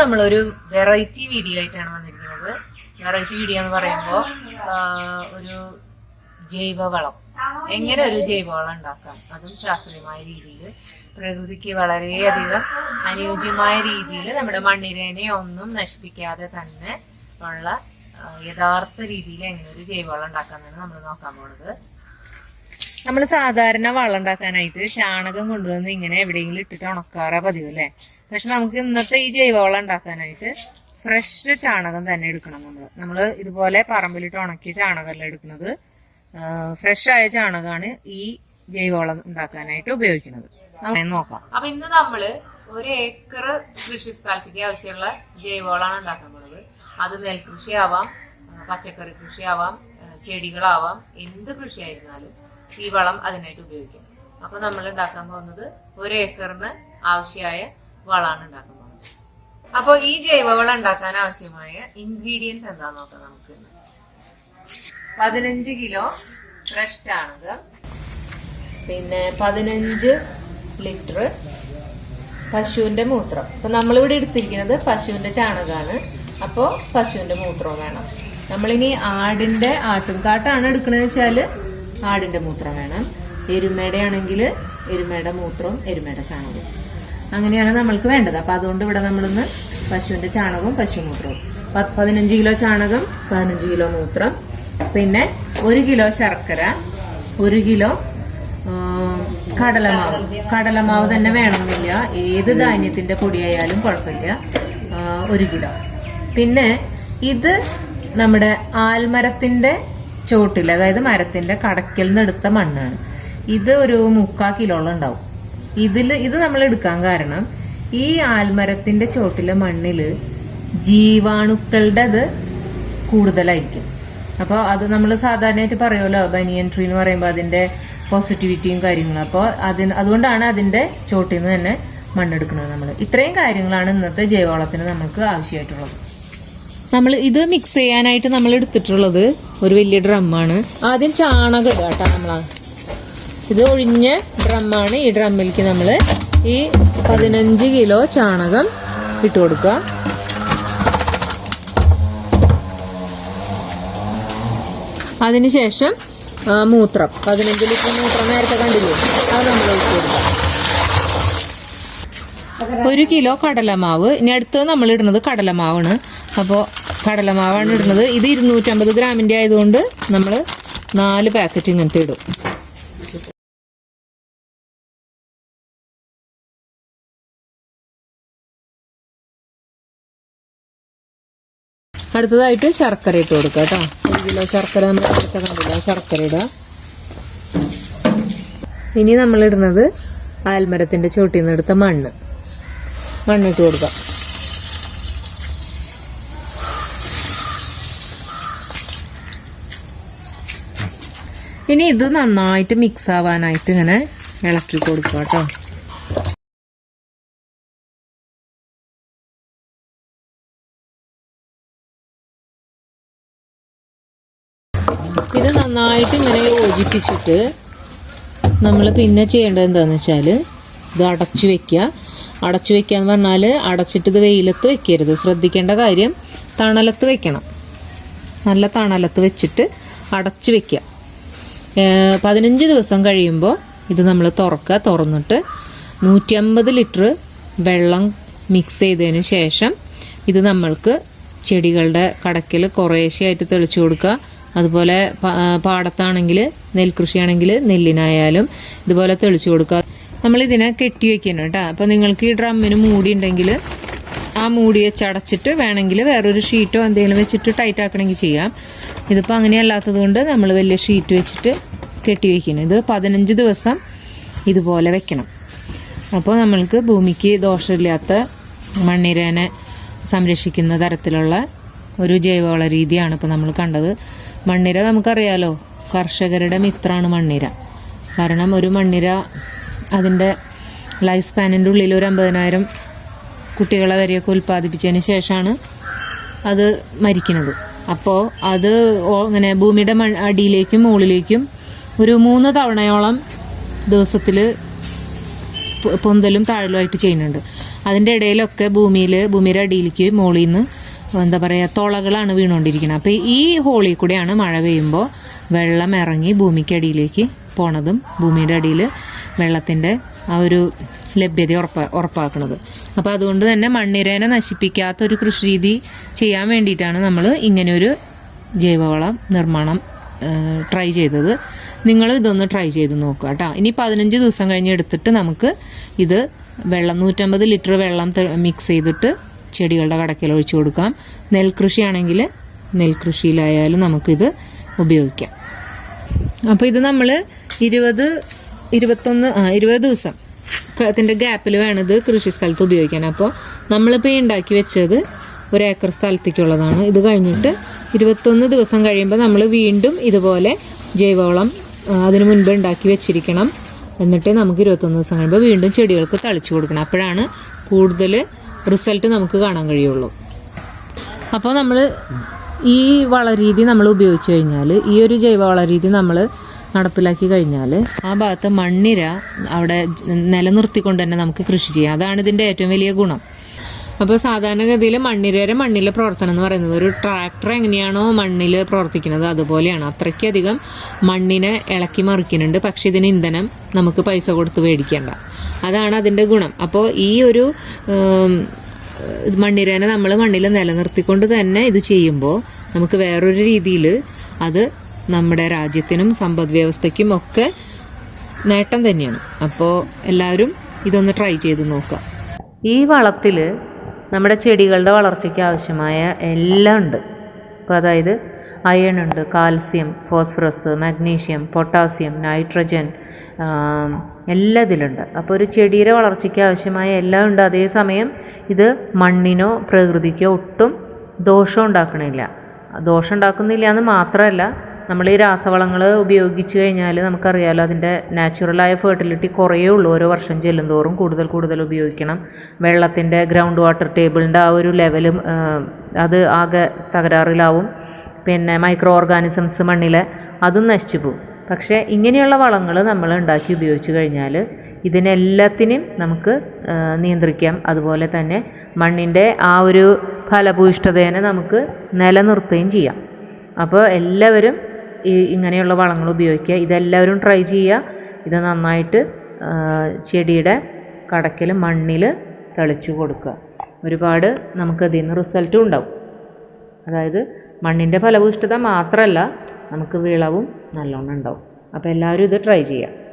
നമ്മളൊരു variety video ആയിട്ടാണ് വന്നിരിക്കുന്നത്. വെറൈറ്റി വീഡിയോ എന്ന് പറയുമ്പോൾ ഒരു ജൈവവളം. എങ്ങനെ ഒരു ജൈവവളം ഉണ്ടാക്കാം? അതും ശാസ്ത്രീയമായ രീതിയിൽ. പ്രകൃതിക്ക് വളരെയധികം അനുയോജ്യമായ രീതിയിൽ നമ്മുടെ മണ്ണിരേനെ ഒന്നും നശിപ്പിക്കാതെ തന്നെ ഉള്ള യഥാർത്ഥ രീതിയിൽ എങ്ങനെ ഒരു ജൈവവളം ഉണ്ടാക്കാന്നാണ് നമ്മൾ നോക്കാൻ പോകുന്നത് നമ്മൾ സാധാരണ വളം ഉണ്ടാക്കാനായിട്ട് ചാണകം കൊണ്ടുവന്ന് ഇങ്ങനെ എവിടെയെങ്കിലും ഇട്ടിട്ട് ഉണക്കാറാ പതിവ് അല്ലേ? പക്ഷെ നമുക്ക് ഇന്നത്തെ ഈ ജൈവവളം ഉണ്ടാക്കാനായിട്ട് ഫ്രഷ് ചാണകം തന്നെ എടുക്കണം നമ്മൾ നമ്മൾ ഇതുപോലെ പറമ്പിലിട്ട് ഉണക്കിയ ചാണകമല്ല എടുക്കുന്നത്. ഫ്രഷ് ആയ ചാണകമാണ് ഈ ജൈവവളം ഉണ്ടാക്കാനായിട്ട് ഉപയോഗിക്കുന്നത്. നോക്കാം. അപ്പൊ ഇന്ന് നമ്മൾ ഒരു ഏക്കർ കൃഷി സ്ഥലത്തേക്ക് ആവശ്യമുള്ള ജൈവവളമാണ് ഉണ്ടാക്കാൻ പോകുന്നത്. അത് നെൽകൃഷിയാവാം പച്ചക്കറി കൃഷിയാവാം ചെടികളാവാം എന്ത് കൃഷിയായിരുന്നാലും ഈ വളം അതിനായിട്ട് ഉപയോഗിക്കും. അപ്പൊ നമ്മൾ ഉണ്ടാക്കാൻ പോകുന്നത് ഒരു ഏക്കറിന് ആവശ്യമായ വളമാണ് ഉണ്ടാക്കാൻ പോകുന്നത്. അപ്പൊ ഈ ജൈവവളം ഉണ്ടാക്കാൻ ആവശ്യമായ ഇൻഗ്രീഡിയൻസ് എന്താന്ന് നോക്കാം നമുക്ക്. പതിനഞ്ച് കിലോ ഫ്രഷ് ചാണകം പിന്നെ പതിനഞ്ച് ലിറ്റർ പശുവിന്റെ മൂത്രം. അപ്പൊ നമ്മളിവിടെ എടുത്തിരിക്കുന്നത് പശുവിന്റെ ചാണകമാണ്. അപ്പോ പശുവിന്റെ മൂത്രവും വേണം. നമ്മളിനി ആടിന്റെ ആട്ടുംകാട്ടാണ് എടുക്കണെന്ന് വെച്ചാൽ ആടിന്റെ മൂത്രം വേണം. എരുമയുടെ ആണെങ്കിൽ എരുമയുടെ മൂത്രവും എരുമയുടെ ചാണകവും അങ്ങനെയാണ് നമ്മൾക്ക് വേണ്ടത്. അപ്പൊ അതുകൊണ്ട് ഇവിടെ നമ്മളിന്ന് പശുവിന്റെ ചാണകവും പശു മൂത്രവും. പതിനഞ്ച് കിലോ ചാണകം പതിനഞ്ച് കിലോ മൂത്രം. പിന്നെ ഒരു കിലോ ശർക്കര ഒരു കിലോ കടലമാവ്. കടലമാവ് തന്നെ വേണമെന്നില്ല. ഏത് ധാന്യത്തിന്റെ പൊടിയായാലും കുഴപ്പമില്ല. ഒരു കിലോ. പിന്നെ ഇത് നമ്മുടെ ആൽമരത്തിന്റെ ചോട്ടിൽ അതായത് മരത്തിന്റെ കടക്കിൽ നിന്ന് എടുത്ത മണ്ണാണ്. ഇത് ഒരു മുക്കാ കിലോളം ഉണ്ടാവും. ഇതിൽ ഇത് നമ്മൾ എടുക്കാൻ കാരണം ഈ ആൽമരത്തിന്റെ ചോട്ടിലെ മണ്ണിൽ ജീവാണുക്കളുടെ അത് കൂടുതലായിരിക്കും. അപ്പോൾ അത് നമ്മൾ സാധാരണയായിട്ട് പറയുമല്ലോ ബനിയൻ ട്രീ എന്ന് പറയുമ്പോൾ അതിന്റെ പോസിറ്റിവിറ്റിയും കാര്യങ്ങളും. അപ്പോൾ അതിന് അതുകൊണ്ടാണ് അതിന്റെ ചോട്ടിൽ നിന്ന് തന്നെ മണ്ണെടുക്കുന്നത് നമ്മൾ ഇത്രയും കാര്യങ്ങളാണ് ഇന്നത്തെ ജൈവവളത്തിന് നമുക്ക് ആവശ്യമായിട്ടുള്ളത്. നമ്മൾ ഇത് മിക്സ് ചെയ്യാനായിട്ട് നമ്മൾ എടുത്തിട്ടുള്ളത് ഒരു വലിയ ഡ്രമ്മാണ് ആദ്യം ചാണകം ഇടുക കേട്ടോ നമ്മൾ ഇത് ഒഴിഞ്ഞ ഡ്രമ്മാണ് ഈ ഡ്രമ്മിലേക്ക് നമ്മൾ ഈ പതിനഞ്ച് കിലോ ചാണകം ഇട്ട് കൊടുക്കുക. അതിനുശേഷം മൂത്രം. പതിനഞ്ച് ലിറ്റർ മൂത്രം നേരത്തെ കണ്ടില്ലേ? അത് നമ്മൾ ഒഴിച്ചു കൊടുക്കാം ഒരു കിലോ കടലമാവ്. ഇനി അടുത്ത് നമ്മൾ ഇടുന്നത് കടലമാവാണ്. അപ്പോൾ കടലമാവാണ് ഇടുന്നത്. ഇത് ഇരുന്നൂറ്റമ്പത് ഗ്രാമിന്റെ ആയതുകൊണ്ട് നമ്മൾ നാല് പാക്കറ്റ് ഇങ്ങനത്തെ ഇടും. അടുത്തതായിട്ട് ശർക്കര ഇട്ട് കൊടുക്കുക കേട്ടോ. ഒരു കിലോ ശർക്കര നമ്മൾ നേരത്തെ കണ്ടില്ല? ശർക്കര ഇടുക. ഇനി നമ്മളിടുന്നത് ആൽമരത്തിന്റെ ചോട്ടിൽ നിന്ന് എടുത്ത മണ്ണ്. മണ്ണിട്ട് കൊടുക്കാം. ഇനി ഇത് നന്നായിട്ട് മിക്സ് ആവാനായിട്ട് ഇങ്ങനെ ഇളക്കി കൊടുക്കുക കേട്ടോ. ഇത് നന്നായിട്ട് ഇങ്ങനെ യോജിപ്പിച്ചിട്ട് നമ്മൾ പിന്നെ ചെയ്യേണ്ടത് എന്താണെന്ന് വെച്ചാൽ ഇത് അടച്ചു വെക്കുക. അടച്ചു വെക്കുക എന്ന് പറഞ്ഞാൽ അടച്ചിട്ട് ഇത് വെയിലത്ത് വെക്കരുത്. ശ്രദ്ധിക്കേണ്ട കാര്യം തണലത്ത് വെക്കണം. നല്ല തണലത്ത് വെച്ചിട്ട് അടച്ചു വെക്കുക. പതിനഞ്ച് ദിവസം കഴിയുമ്പോൾ ഇത് നമ്മൾ തുറക്കുക. തുറന്നിട്ട് നൂറ്റി അമ്പത് ലിറ്റർ വെള്ളം മിക്സ് ചെയ്തതിന് ശേഷം ഇത് നമ്മൾക്ക് ചെടികളുടെ കടക്കിൽ കുറേശ്ശെയായിട്ട് തെളിച്ചു കൊടുക്കുക. അതുപോലെ പാടത്താണെങ്കിൽ നെൽകൃഷിയാണെങ്കിൽ നെല്ലിനായാലും ഇതുപോലെ തെളിച്ചു കൊടുക്കുക. നമ്മൾ ഇതിനെ കെട്ടി വെക്കണം കേട്ടോ. അപ്പോൾ നിങ്ങൾക്ക് ഈ ഡ്രമ്മിന് മൂടി ഉണ്ടെങ്കിൽ ആ മൂടി വെച്ച് അടച്ചിട്ട് വേണമെങ്കിൽ വേറൊരു ഷീറ്റോ എന്തെങ്കിലും വെച്ചിട്ട് ടൈറ്റ് ആക്കണമെങ്കിൽ ചെയ്യാം. ഇതിപ്പോൾ അങ്ങനെയല്ലാത്തത് കൊണ്ട് നമ്മൾ വലിയ ഷീറ്റ് വെച്ചിട്ട് കെട്ടി വയ്ക്കുന്നു ഇത് പതിനഞ്ച് ദിവസം ഇതുപോലെ വെക്കണം. അപ്പോൾ നമ്മൾക്ക് ഭൂമിക്ക് ദോഷമില്ലാത്ത മണ്ണിരേനെ സംരക്ഷിക്കുന്ന തരത്തിലുള്ള ഒരു ജൈവവള രീതിയാണ് ഇപ്പോൾ നമ്മൾ കണ്ടത്. മണ്ണിര നമുക്കറിയാലോ കർഷകരുടെ മിത്രമാണ് മണ്ണിര. കാരണം ഒരു മണ്ണിര അതിന്റെ ലൈഫ് സ്പാനിന്റെ ഉള്ളിൽ ഒരു അമ്പതിനായിരം കുട്ടികളെ വരെയൊക്കെ ഉൽപ്പാദിപ്പിച്ചതിന് ശേഷമാണ് അത് മരിക്കുന്നത്. അപ്പോൾ അത് ഇങ്ങനെ ഭൂമിയുടെ അടിയിലേക്കും മുകളിലേക്കും ഒരു മൂന്ന് തവണയോളം ദിവസത്തിൽ പൊന്തലും താഴലുമായിട്ട് ചെയ്യുന്നുണ്ട്. അതിന്റെ ഇടയിലൊക്കെ ഭൂമിയിൽ ഭൂമിയുടെ അടിയിലേക്ക് മുകളിൽ നിന്ന് എന്താ പറയുക തുളകളാണ് വീണുകൊണ്ടിരിക്കുന്നത്. അപ്പോൾ ഈ ഹോളിൽ കൂടെയാണ് മഴ പെയ്യുമ്പോൾ വെള്ളം ഇറങ്ങി ഭൂമിക്കടിയിലേക്ക് പോണതും ഭൂമിയുടെ അടിയിൽ വെള്ളത്തിന്റെ ആ ഒരു ലഭ്യത ഉറപ്പ ഉറപ്പാക്കുന്നത് അപ്പോൾ അതുകൊണ്ട് തന്നെ മണ്ണിരേനെ നശിപ്പിക്കാത്ത ഒരു കൃഷി രീതി ചെയ്യാൻ വേണ്ടിയിട്ടാണ് നമ്മൾ ഇങ്ങനെയൊരു ജൈവവളം നിർമ്മാണം ട്രൈ ചെയ്തത്. നിങ്ങൾ ഇതൊന്ന് ട്രൈ ചെയ്ത് നോക്കുക കേട്ടോ. ഇനി പതിനഞ്ച് ദിവസം കഴിഞ്ഞ് എടുത്തിട്ട് നമുക്ക് ഇത് വെള്ളം നൂറ്റമ്പത് ലിറ്റർ വെള്ളം മിക്സ് ചെയ്തിട്ട് ചെടികളുടെ കടക്കിൽ ഒഴിച്ചു കൊടുക്കാം. നെൽകൃഷിയാണെങ്കിൽ നെൽകൃഷിയിലായാലും നമുക്കിത് ഉപയോഗിക്കാം. അപ്പോൾ ഇത് നമ്മൾ ഇരുപത് ഇരുപത്തൊന്ന് ഇരുപത് ദിവസം. അതിന്റെ ഗ്യാപ്പിൽ വേണം ഇത് കൃഷി സ്ഥലത്ത് ഉപയോഗിക്കാൻ. അപ്പോൾ നമ്മളിപ്പോൾ ഈ ഉണ്ടാക്കി വെച്ചത് ഒരു ഏക്കർ സ്ഥലത്തേക്കുള്ളതാണ്. ഇത് കഴിഞ്ഞിട്ട് ഇരുപത്തൊന്ന് ദിവസം കഴിയുമ്പോൾ നമ്മൾ വീണ്ടും ഇതുപോലെ ജൈവവളം അതിന് മുൻപ് ഉണ്ടാക്കി വെച്ചിരിക്കണം. എന്നിട്ട് നമുക്ക് ഇരുപത്തൊന്ന് ദിവസം കഴിയുമ്പോൾ വീണ്ടും ചെടികൾക്ക് തളിച്ചു കൊടുക്കണം. അപ്പോഴാണ് കൂടുതൽ റിസൾട്ട് നമുക്ക് കാണാൻ കഴിയുള്ളൂ. അപ്പോൾ നമ്മൾ ഈ വളരീതി നമ്മൾ ഉപയോഗിച്ച് കഴിഞ്ഞാൽ ഈ ഒരു ജൈവ വളരീതി നമ്മൾ നടപ്പിലാക്കി കഴിഞ്ഞാൽ ആ ഭാഗത്ത് മണ്ണിര അവിടെ നിലനിർത്തിക്കൊണ്ട് തന്നെ നമുക്ക് കൃഷി ചെയ്യാം. അതാണ് ഇതിന്റെ ഏറ്റവും വലിയ ഗുണം. അപ്പോൾ സാധാരണഗതിയിൽ മണ്ണിരയുടെ മണ്ണിലെ പ്രവർത്തനം എന്ന് പറയുന്നത് ഒരു ട്രാക്ടർ എങ്ങനെയാണോ മണ്ണിൽ പ്രവർത്തിക്കുന്നത് അതുപോലെയാണ്. അത്രയ്ക്കധികം മണ്ണിനെ ഇളക്കി മറിക്കുന്നുണ്ട്. പക്ഷേ ഇതിന് ഇന്ധനം നമുക്ക് പൈസ കൊടുത്ത് മേടിക്കേണ്ട. അതാണ് അതിന്റെ ഗുണം. അപ്പോൾ ഈ ഒരു മണ്ണിരേനെ നമ്മൾ മണ്ണിൽ നിലനിർത്തിക്കൊണ്ട് തന്നെ ഇത് ചെയ്യുമ്പോൾ നമുക്ക് വേറൊരു രീതിയിൽ അത് നമ്മുടെ രാജ്യത്തിനും സമ്പദ് വ്യവസ്ഥയ്ക്കും ഒക്കെ നേട്ടം തന്നെയാണ്. അപ്പോൾ എല്ലാവരും ഇതൊന്ന് ട്രൈ ചെയ്ത് നോക്കുക ഈ വളത്തിൽ നമ്മുടെ ചെടികളുടെ വളർച്ചയ്ക്ക് ആവശ്യമായ എല്ലാം ഉണ്ട്. അപ്പോൾ അതായത് അയൺ ഉണ്ട് calcium phosphorus magnesium potassium nitrogen എല്ലാ ഇതിലുണ്ട് അപ്പോൾ ഒരു ചെടിയുടെ വളർച്ചയ്ക്ക് ആവശ്യമായ എല്ലാം ഉണ്ട്. അതേസമയം ഇത് മണ്ണിനോ പ്രകൃതിക്കോ ഒട്ടും ദോഷം ഉണ്ടാക്കണില്ല. ദോഷം ഉണ്ടാക്കുന്നില്ല എന്ന് മാത്രമല്ല നമ്മൾ ഈ രാസവളങ്ങൾ ഉപയോഗിച്ച് കഴിഞ്ഞാൽ നമുക്കറിയാലോ അതിന്റെ നാച്ചുറലായ ഫെർട്ടിലിറ്റി കുറയേ ഉള്ളൂ. ഓരോ വർഷം ചെല്ലുന്തോറും കൂടുതൽ കൂടുതൽ ഉപയോഗിക്കണം. വെള്ളത്തിന്റെ ഗ്രൗണ്ട് വാട്ടർ ടേബിളിന്റെ ആ ഒരു ലെവലും അത് ആകെ തകരാറിലാവും. പിന്നെ മൈക്രോ ഓർഗാനിസംസ് മണ്ണിലെ അതും നശിച്ചു പോകും. പക്ഷേ ഇങ്ങനെയുള്ള വളങ്ങൾ നമ്മൾ ഉണ്ടാക്കി ഉപയോഗിച്ച് കഴിഞ്ഞാൽ ഇതിനെല്ലാത്തിനെയും നമുക്ക് നിയന്ത്രിക്കാം. അതുപോലെ തന്നെ മണ്ണിന്റെ ആ ഒരു ഫലഭൂയിഷ്ഠതേനെ നമുക്ക് നിലനിർത്തുകയും ചെയ്യാം. അപ്പോൾ എല്ലാവരും ഈ ഇങ്ങനെയുള്ള വളങ്ങൾ ഉപയോഗിക്കുക. ഇതെല്ലാവരും ട്രൈ ചെയ്യുക. ഇത് നന്നായിട്ട് ചെടിയുടെ കടക്കിൽ മണ്ണിൽ തളിച്ചു കൊടുക്കുക. ഒരുപാട് നമുക്ക് അതിൽ നിന്ന് റിസൾട്ടും ഉണ്ടാവും. അതായത് മണ്ണിന്റെ ഫലഭൂയിഷ്ഠത മാത്രമല്ല നമുക്ക് വിളവും നല്ലോണം ഉണ്ടാവും. അപ്പോൾ എല്ലാവരും ഇത് ട്രൈ ചെയ്യുക.